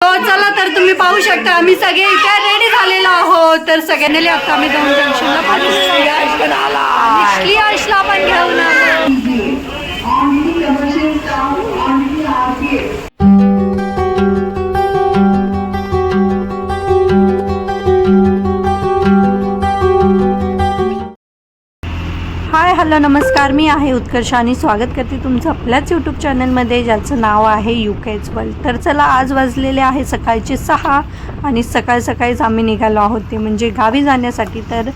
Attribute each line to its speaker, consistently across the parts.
Speaker 1: हो चला तर तुम्ही पाहू शकता आम्ही सगळे इथे रेडी झालेलो आहोत. तर सगळ्यांनी आता आम्ही दोन जंक्शनला श्रीयांशला पण घेऊन हॅलो नमस्कार. मी आहे उत्कर्ष आणि स्वागत करते तुमचं आपल्याच यूट्यूब चॅनलमध्ये ज्याचं नाव आहे यू केच वर्ल्ड तर चला आज वाजलेले आहे सकाळचे सहा आणि सकाळ सकाळीच आम्ही निघालो आहोत ते म्हणजे गावी जाण्यासाठी. तर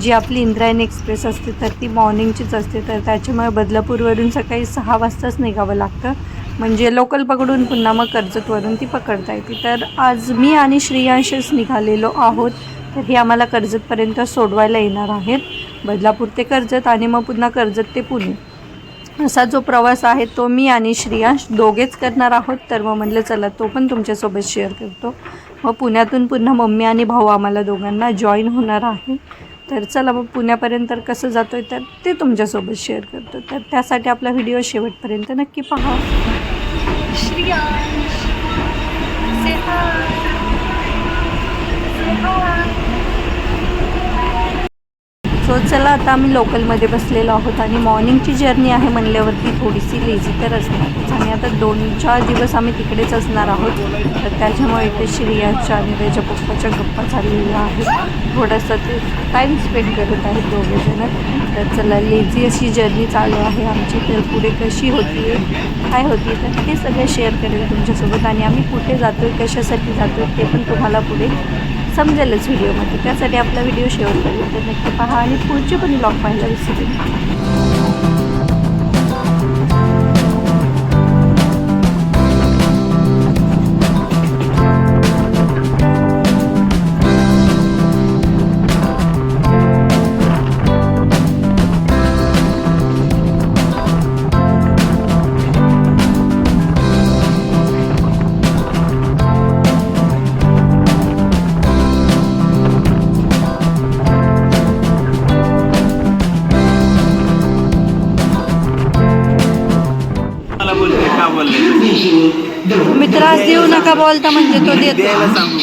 Speaker 1: जी आपली इंद्रायणी एक्सप्रेस असते तर ती मॉर्निंगचीच असते. तर त्याच्यामुळे बदलापूरवरून सकाळी सहा वाजताच निघावं लागतं. म्हणजे लोकल पकडून पुन्हा मग कर्जतवरून ती पकडता येते. तर आज मी आणि श्रेयांशच निघालेलो आहोत. तर हे आम्हाला कर्जतपर्यंत सोडवायला येणार आहेत. बदलापूर ते कर्जत आणि मग पुन्हा कर्जत ते पुणे. असा जो प्रवास आहे तो मी आणि श्रेयांश दोघेच करणार आहोत. तर मग म्हटलं चला तो पण तुमच्यासोबत शेअर करतो. मग पुण्यातून पुन्हा मम्मी आणि भाऊ आम्हाला दोघांना जॉईन होणार आहे. तर चला मग पुण्यापर्यंत कसं जातो आहे तर ते तुमच्यासोबत शेअर करतो. तर त्यासाठी आपला व्हिडिओ शेवटपर्यंत नक्की पहा. श्रेयांश सो चला आता आम्ही लोकलमध्ये बसलेलो आहोत आणि मॉर्निंगची जर्नी आहे म्हणल्यावरती थोडीशी लेझी तर असणारच आणि आता दोन चार दिवस आम्ही तिकडेच असणार आहोत. तर त्याच्यामुळे इथे श्रियाच्या आणि त्याच्या पप्पाच्या गप्पा चाललेल्या आहेत. थोडंसं ते टाईम स्पेंड करत आहेत दोघेजणं. तर चला लेझी अशी जर्नी चालू आहे आमची. तर पुढे कशी होती काय होती तर ते सगळं शेअर करेल तुमच्यासोबत. आणि आम्ही कुठे जातो आहे कशासाठी जातो आहे ते पण तुम्हाला पुढे समजेलच व्हिडिओमध्ये त्यासाठी आपला व्हिडिओ शेअर करायचं नक्की पहा आणि पुढचे पण ब्लॉग पाहायला विसरू नका.
Speaker 2: सांग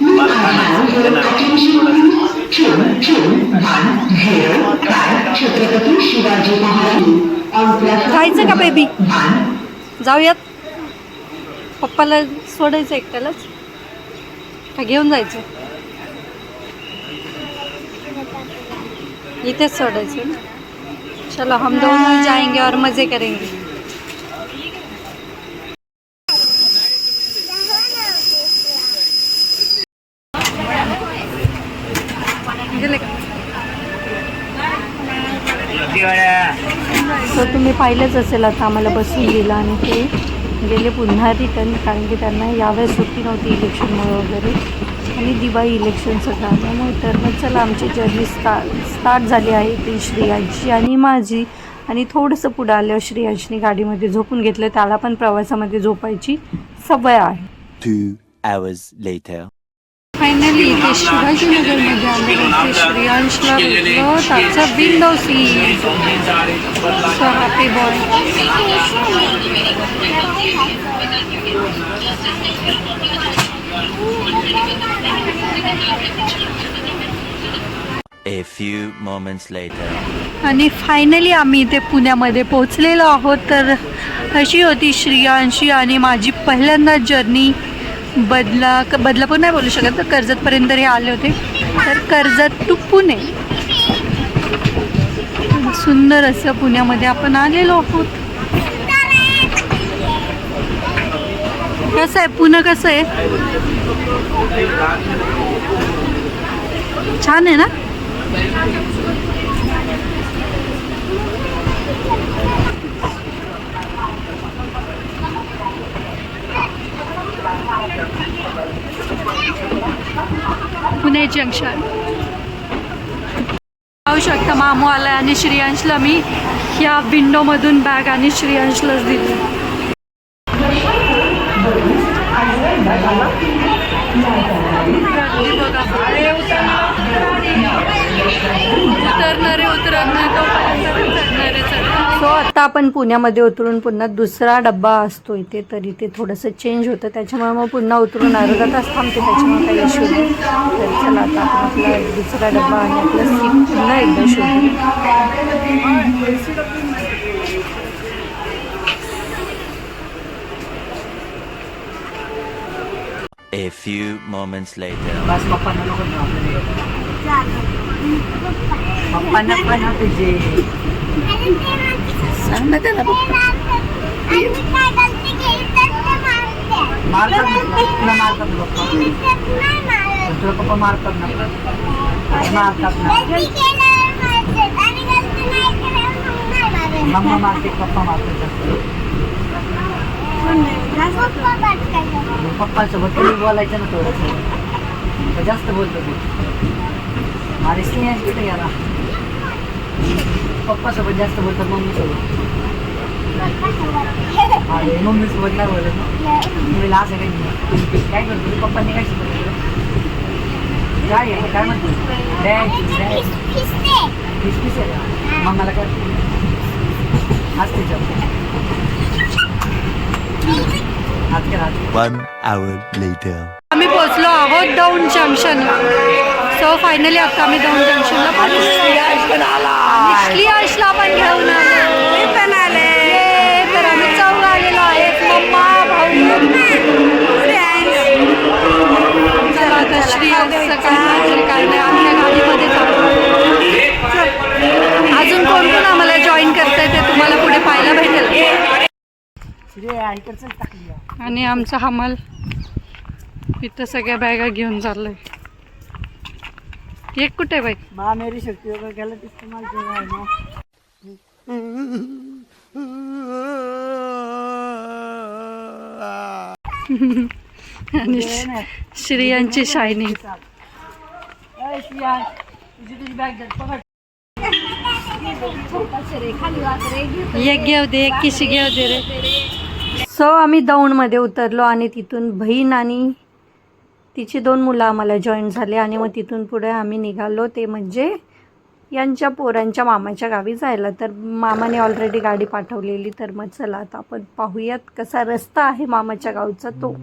Speaker 2: मला खाण्याचं देणार आहे.
Speaker 1: जायचं का बेबी जाऊयात. पप्पाला सोडायचं एकट्यालाच? का घेऊन जायचं? इथेच सोडायचं. चलो हम दोनों जाएंगे और मजे करेंगे. तर तुम्ही पाहिलंच असेल आता आम्हाला बसून दिलं आणि ते गेले पुन्हा रिटर्न कारण की त्यांना यावेळेस सुट्टी नव्हती इलेक्शनमुळे वगैरे. आणि दिवाळी इलेक्शन सगळं आल्यामुळे तर मग चला आमची जर्नी स्टार्ट स्टार्ट झाली आहे ती श्रेयांशी आणि माझी. आणि थोडंसं पुढं आल्यावर श्रेयांशनी गाडीमध्ये झोपून घेतलं. त्याला पण प्रवासामध्ये झोपायची सवय आहे.
Speaker 3: Two hours later.
Speaker 1: फायनली इथे शिवाजीनगरमध्ये आल्यानंतर श्रेयांशला भेटलं त्याचा window seat so happy boy
Speaker 3: A few moments later.
Speaker 1: आणि फायनली आम्ही इथे पुण्यामध्ये पोचलेलो आहोत. तर अशी होती श्रियांशी आणि माझी पहिल्यांदा जर्नी बदला क- बदलापूर नाही बोलू शकत तर कर्जतपर्यंत हे आले होते. तर कर्जत टू पुणे. सुंदर असं पुण्यामध्ये आपण आलेलो आहोत. कसं आहे? पुणे कसं आहे? छान आहे ना? पुणे जंक्शन पाहू शकता मामू आला आणि श्रेयांशला मी ह्या विंडोमधून बॅग आणि श्रेयांशलाच दिली. आता आपण पुण्यामध्ये उतरून पुन्हा दुसरा डब्बा असतो इथे तर इथे थोडंसं चेंज होतं. त्याच्यामुळे मग पुन्हा उतरून अर्धा तास थांबते त्याच्यामुळे काही इश्यू नाही. तर चला आता आपण आपला दुसरा डब्बा आणि आपलं सीट पुन्हा एकदा शोधू
Speaker 3: A few moments later.
Speaker 4: पप्पांना पण तुझे सांग ना त्याला पप्पा मारतात तुला मारतात पप्पा तुला पप्पा मारतात ना मारतात ना मम्मा मारते पप्पा मारतात पप्पासोबत तुम्ही बोलायचं ना थोडंसं जास्त बोलतो तू अरे स्नेह कुठे गेला पप्पासोबत जास्त बोलतात मम्मीसोबत अरे मम्मीसोबत नाही बोलत ना. मुलीला असं काही नाही? काय करतो? पप्पांनी काय शिकवलं काय आहे काय म्हणतो? फिस आहे का? मम्माला काय? आज तिच्या आज काय आज
Speaker 3: One hour later.
Speaker 1: आम्ही पोहोचलो आहोत दौंड जंक्शनला. सो फायनली आता आम्ही दौंड जंक्शनला पोहोचलो आणि यशला पण घेऊन आलो. मी पण आले. ये, तर आम्ही चौघ आलेलो आहेत. मम्मा भाऊ. चला आता श्री सकाळी काय नाही गाडीमध्ये अजून कोण कोण आम्हाला जॉईन करताय ते तुम्हाला पुढे पाहायला भेटेल.
Speaker 4: आहे.
Speaker 1: आणि आमचा हमाल. इथं सगळ्या बॅगा घेऊन चाललोय. एक कुठे आहे बाई
Speaker 4: मा मेरी शक्ती वगैरे इस्तेमाल केला आहे ना.
Speaker 1: आणि श्री यांची शायनिंग.
Speaker 4: अय, श्रेया, तुझी तुझी बॅग दे, पकड.
Speaker 1: एक घेऊ दे एक किशी घेऊ दे रे. सो आम्ही दौंडमध्ये उतरलो आणि तिथून बहीण आणि तिची दोन मुलं आम्हाला जॉईन झाले आणि मग तिथून पुढे आम्ही निघालो. ते म्हणजे यांच्या पोरांच्या मामाच्या गावी जायला. तर मामाने ऑलरेडी गाडी पाठवलेली. तर मग चला आता आपण पाहूयात कसा रस्ता आहे मामाच्या गावचा तो.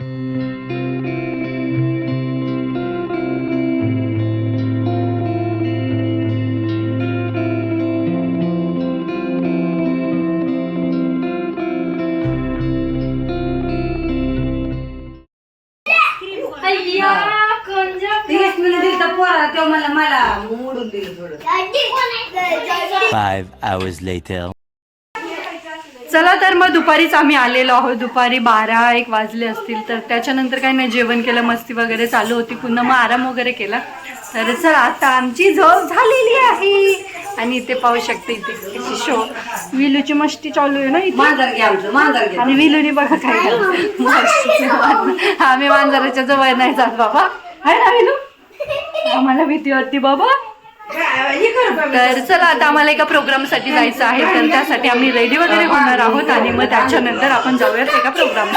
Speaker 3: Hours later.
Speaker 1: चला तर मग दुपारीच आम्ही आलेलो आहोत. दुपारी बारा एक वाजले असतील तर त्याच्यानंतर काही नाही जेवण केलं मस्ती वगैरे चालू होती. पुन्हा मग आराम वगैरे केला. तर चला आता आमची झोप झालेली आहे. आणि इथे पाहू शकते इथे शो विलूची मस्ती चालू आहे ना इथे? आणि विलूनी बघा काय. आम्ही मांजराच्या जवळ नाही जात बाबा. आहे ना विलू? आम्हाला भीती वाटते बाबा. तर चला आता आम्हाला एका प्रोग्रामसाठी जायचं आहे. तर त्यासाठी आम्ही रेडी वगैरे होणार आहोत आणि मग त्याच्यानंतर आपण जाऊयात एका प्रोग्राम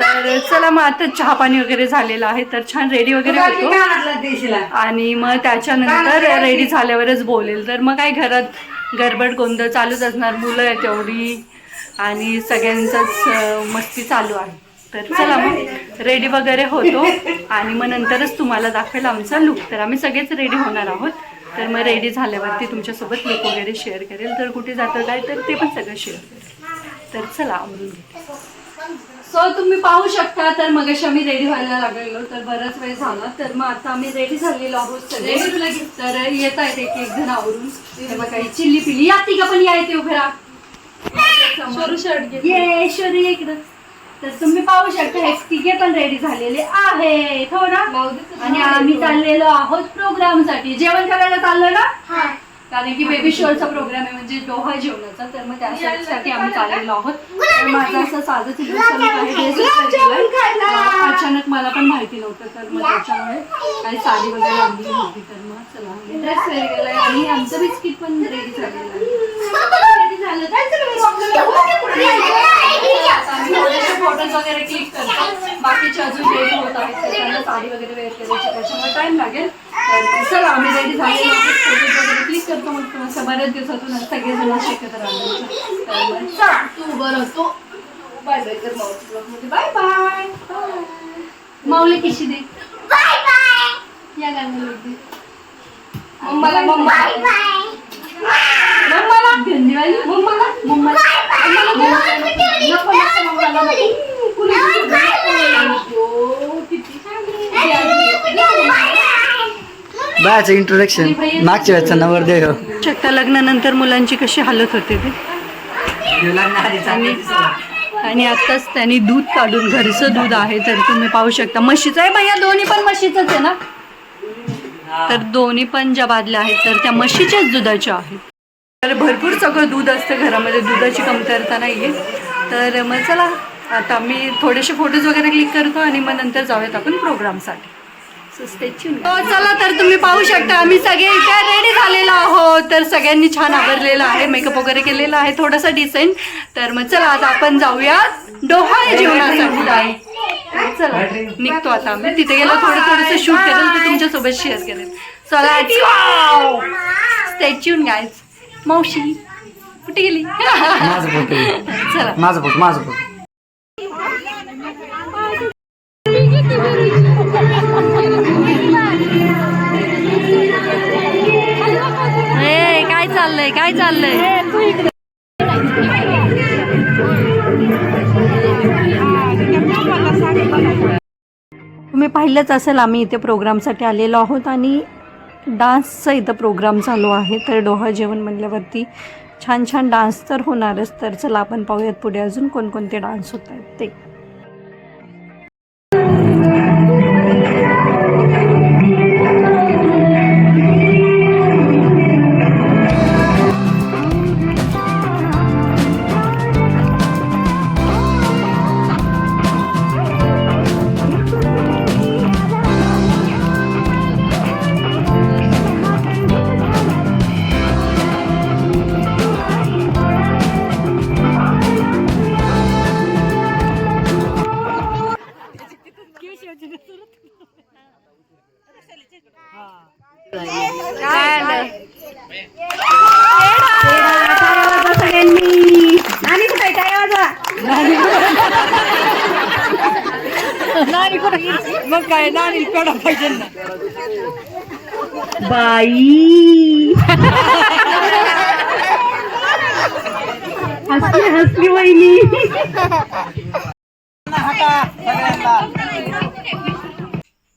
Speaker 1: तर चला मग आता चहा पाणी वगैरे झालेलं आहे. तर छान रेडी वगैरे होतो. आणि मग त्याच्यानंतर रेडी झाल्यावरच बोलेल. तर मग काय घरात गडबड गोंधळ चालूच असणार. मुलं आहेत तेवढी आणि सगळ्यांचंच मस्ती चालू आहे. तर चला मग रेडी वगैरे होतो. आणि मग नंतरच तुम्हाला दाखवेल आमचा लुक तर आम्ही सगळेच रेडी होणार आहोत. तर मग रेडी झाल्यावरती तुमच्यासोबत लुक वगैरे शेअर करेल. तर कुठे जातं काय तर ते पण सगळं शेअर करेल. तर चला आवडून सो तुम्ही पाहू शकता तर मग आम्ही रेडी व्हायला लागलेलो. तर बराच वेळ झाला. तर मग आता आम्ही रेडी झालेलो आहोत सगळे. तर येत आहेत एक एक जण आवरून. तेव्हा काही चिल्ली पिल्ली. या तिघा पण या इथे उभे राहा. शर्ट ये ऐश्वरी ये इकडं. तर तुम्ही पाहू शकता हे तिघे पण रेडी झालेले आहेत हो ना? आणि आम्ही चाललेलो आहोत प्रोग्रामसाठी जेवण करायला चाललो ना? कारण की बेबी शोअरचा प्रोग्राम आहे म्हणजे डोहा जेवणाचा तर मग त्यासाठी आम्ही चाललेलो आहोत. माझं असं साधं अचानक मला पण माहिती नव्हतं तर मग त्याच्यामुळे काही साडी वगैरे आणली नव्हती तर मग चला ड्रेस वेअर आणि आमचं बिस्किट पण रेडी झालेलं आहे रेडी झालं काय फोटोज वगैरे क्लिक करतो बाकीचे अजून रेडी होत आहेत तर त्यांना साडी वगैरे वेअर करायची त्याच्यामुळे टाइम लागेल. तर चला आम्ही रेडी फोटोज वगैरे क्लिक करतो मग तुम्हाला बऱ्याच दिवसातून सगळेजण असे एकत्र आले तर मग चला तू बरं तो. बाय बाय कर मावशी बाय बाय माऊली कशी दे? बाय बाय या गाण्याला मम्माला मम्मा. मम्माला. धन्यवाद. मम्माला. मम्माला मम्माला नको, नको, मम्माला. नको. कुणी नको. किती
Speaker 5: बायाचं इंट्रोडक्शन मागच्या वेळेचा नवरदेव.
Speaker 1: शकता लग्नानंतर मुलांची कशी हालत होते ते? आणि आत्ताच त्यांनी दूध काढून घरचं दूध आहे तर तुम्ही पाहू शकता. म्हशीचं आहे भैया दोन्ही पण म्हशीचंच आहे ना? तर दोन्ही पण ज्या बादल्या आहेत तर त्या म्हशीच्याच दुधाच्या आहेत. तर भरपूर सगळं दूध असतं घरामध्ये दुधाची कमतरता नाही आहे तर मग चला आता मी थोडेसे फोटोज वगैरे क्लिक करतो आणि मग नंतर जाऊयात आपण प्रोग्रामसाठी tuned. हो चला तर तुम्ही पाहू शकता आम्ही सगळे इथे रेडी झालेलो आहोत. तर सगळ्यांनी छान आवरलेलं आहे मेकअप वगैरे केलेला आहे थोडासा डिसेंट तर मग चला आता आपण जाऊया डोहाळे जेवणासाठी. चला निघतो आता आम्ही. तिथे गेलो थोडं थोडंसं शूट करेल ते तुमच्यासोबत शेअर करेल चला स्टॅच्यून गायज मावशी कुठे गेली? चला.
Speaker 5: माझं माझं
Speaker 1: काय चाललंय? काय चाललंय? तुम्ही पाहिलंच असेल आम्ही इथे प्रोग्रामसाठी आलेलो आहोत आणि डान्सचा इथं प्रोग्राम चालू आहे. तर डोहा जेवण म्हणल्यावरती छान छान डान्स तर होणारच. तर चला आपण पाहूयात पुढे अजून कोणकोणते डान्स होत आहेत ते.
Speaker 4: मग काय नाणी पेडा पाहिजे ना.
Speaker 1: बाई. हसली हसली वहिनी.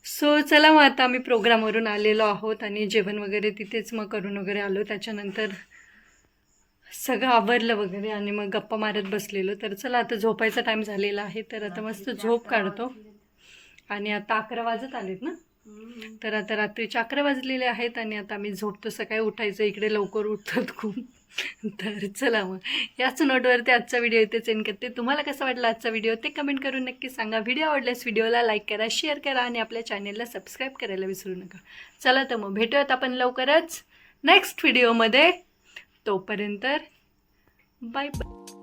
Speaker 1: सो चला मग आता आम्ही प्रोग्रामवरून आलेलो आहोत आणि जेवण वगैरे तिथेच मग करून वगैरे आलो. त्याच्यानंतर सगळं आवरलं वगैरे आणि मग गप्पा मारत बसलेलो. तर चला आता झोपायचा टाईम झालेला आहे. तर आता मस्त झोप काढतो. आणि आता अकरा वाजत आलेत ना? तर आता रात्रीचे अकरा वाजलेले आहेत आणि आता आम्ही झोपतो. सकाळी उठायचं इकडे लवकर उठतात खूप. तर चला मग. याच नोटवरती आजचा व्हिडिओ इथेच एंड करते. तुम्हाला कसा वाटला आजचा व्हिडिओ ते कमेंट करून नक्की सांगा. व्हिडिओ आवडल्यास व्हिडिओला लाईक करा शेअर करा आणि आपल्या चॅनेलला सबस्क्राईब करायला विसरू नका. चला तर मग भेटूयात आपण लवकरच नेक्स्ट व्हिडिओमध्ये तोपर्यंत बाय बाय